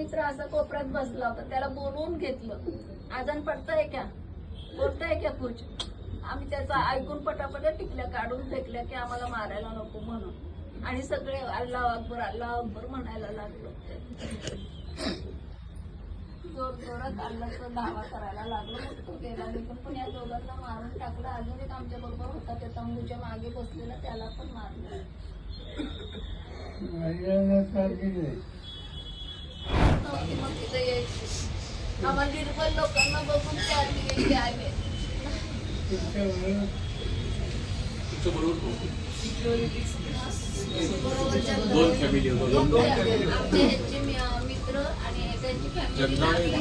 मित्र असा कोपऱ्यात बसला होता. त्याला बोलवून घेतलं. आजन पडतंय का? बोलताय का कुछ आम्ही त्याचा ऐकून पटापट टिकल्या काढून फेकल्या की आम्हाला मारायला नको म्हणून. आणि सगळे अल्लाह अकबर अल्लाह अकबर म्हणायला लागलो. जोर जोरात अल्लाचा दावा करायला लागलो. तो गेला. निघून पण या दोघांना मारून टाकलं. अजून एक आमच्या बरोबर होता. त्या तंबूच्या मागे बसलेला त्याला पण मारलं. नव्हती मग तिथे यायची. आम्हाला निर्बल लोकांना बघून त्या आधी गेले आले. आमचे ह्यांचे मित्र आणि एकाची फॅमिली.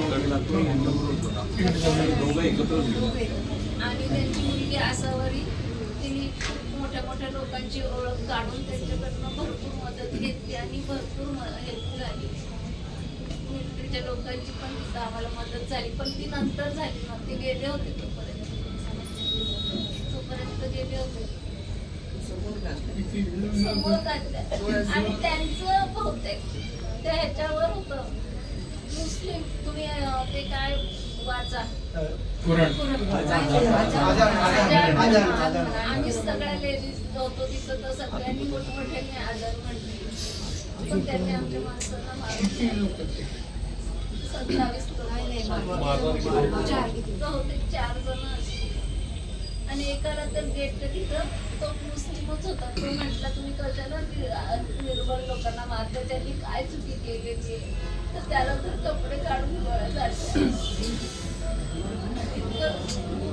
आणि त्यांची मुलगी आसावरी तिने मोठ्या मोठ्या लोकांची ओळख काढून त्यांच्याकडनं भरपूर मदत घेतली आणि भरपूर हेल्प झाली. मिलिटरीच्या लोकांची पण तिथं आम्हाला मदत झाली पण ती नंतर झाली मग ते गेले होते तोपर्यंत तोपर्यंत गेले होते समोर. आणि त्यांचं बहुतेक त्या ह्याच्यावर होतं मुस्लिम तुम्ही ते काय वाचा आम्ही सगळ्या लेडीज होतो तिथं तर सगळ्यांनी मोठमोठ्याने आजार म्हणले पण त्यांनी आमच्या माणसांना मारून चार जण आणि एकाला तर गेट तिथं तो मुस्लिमच होता तो म्हटला तुम्ही कशाला नि- निर्बल लोकांना मारता त्यांनी काय चुकी केलेली आहे तर त्याला तर कपडे काढून गोळ्या झाडल्या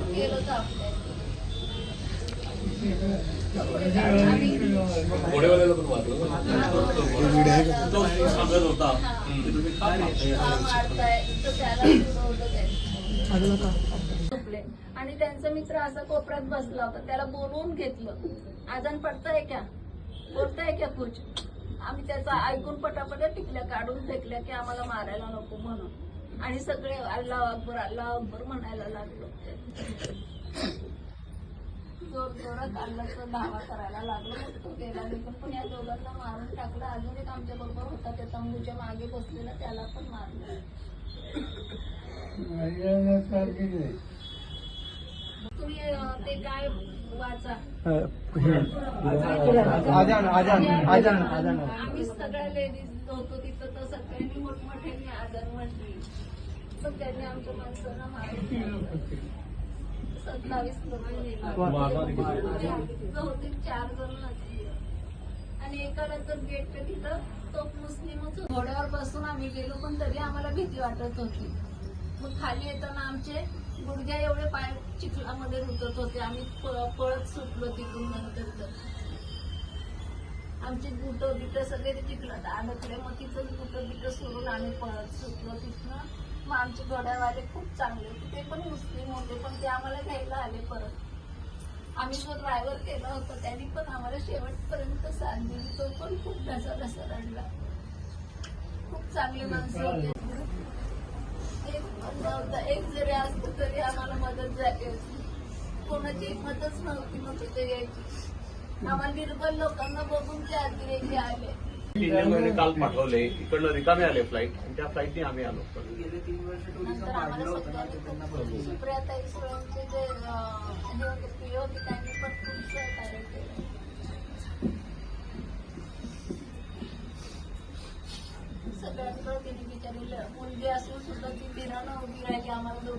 केलं तर आपल्याला घोडेवाल्याला पण तो सांगत होता की तुम्ही का मारताय? त्याला झोपले. आणि त्यांचा मित्र असा कोपऱ्यात बसला होता त्याला बोलवून घेतलं आजान पडतंय का बोलताय का कुछ आम्ही त्याचा ऐकून पटापट टिकल्या काढून फेकल्या की आम्हाला मारायला नको म्हणून आणि सगळे अल्लाह अकबर अल्लाह अकबर म्हणायला लागलो जोर जोरात अल्लाचा धावा करायला लागलो तो गेला निघून पण या दोघांना मारून टाकलं. अजून एक आमच्या बरोबर होता त्या तंबूच्या मागे बसलेला त्याला पण मारलं. तुम्ही ते काय वाचा? आजान आजान आजान आजान. आम्ही सगळ्या लेडीज होतो तिथं तर सगळ्यांनी मोठमोठ्याने आजार म्हटली. पण त्यांनी आमच्या माणसांना मारून सत्तावीस लोक? बहुतेक चार जण असतील आणि एकाला तर गेट तिथं तो मुस्लिमच होता. घोड्यावर बसून आम्ही गेलो पण तरी आम्हाला भीती वाटत होती. मग खाली येताना आमचे गुडघ्या एवढे पाय चिखलामध्ये रुतत होते. आम्ही प- पळत सुटलो तिथून नंतर तर. आमचे बुट बिट सगळे चिखलात अडकले मग तिथं बुट बिट सोडून आम्ही पळत सुटलो तिथनं. मग आमचे घोड्यावाले खूप चांगले होते. ते पण मुस्लिम होते पण ते आम्हाला घ्यायला आले परत. आम्ही जो ड्रायव्हर केला होता त्यांनी पण आम्हाला शेवटपर्यंत साथ दिली. तो पण खूप ढसा ढसा रडला. खूप चांगले माणसं होते. एक पण एक जरी असतं तरी आम्हाला मदत झाली होती. कोणाची मदत नव्हती मग तिथे यायची. आम्हाला निर्बल लोकांना बघून ते अतिरेकी आले. तीन काल पाठवले. इकडनं रिकामे आले फ्लाईट आणि त्या फ्लाईटने आम्ही आलो. नंतर आम्हाला सगळ्यांनी सुप्रियाताई सुळेंचे जे अं, हे होते पीओ होते त्यांनी पण खूप सहकार्य केलं. सगळ्यांकडे तिने बिचारी ल- मुलगी असून सुद्धा ती बिरानं उभी राहिली. आम्हाला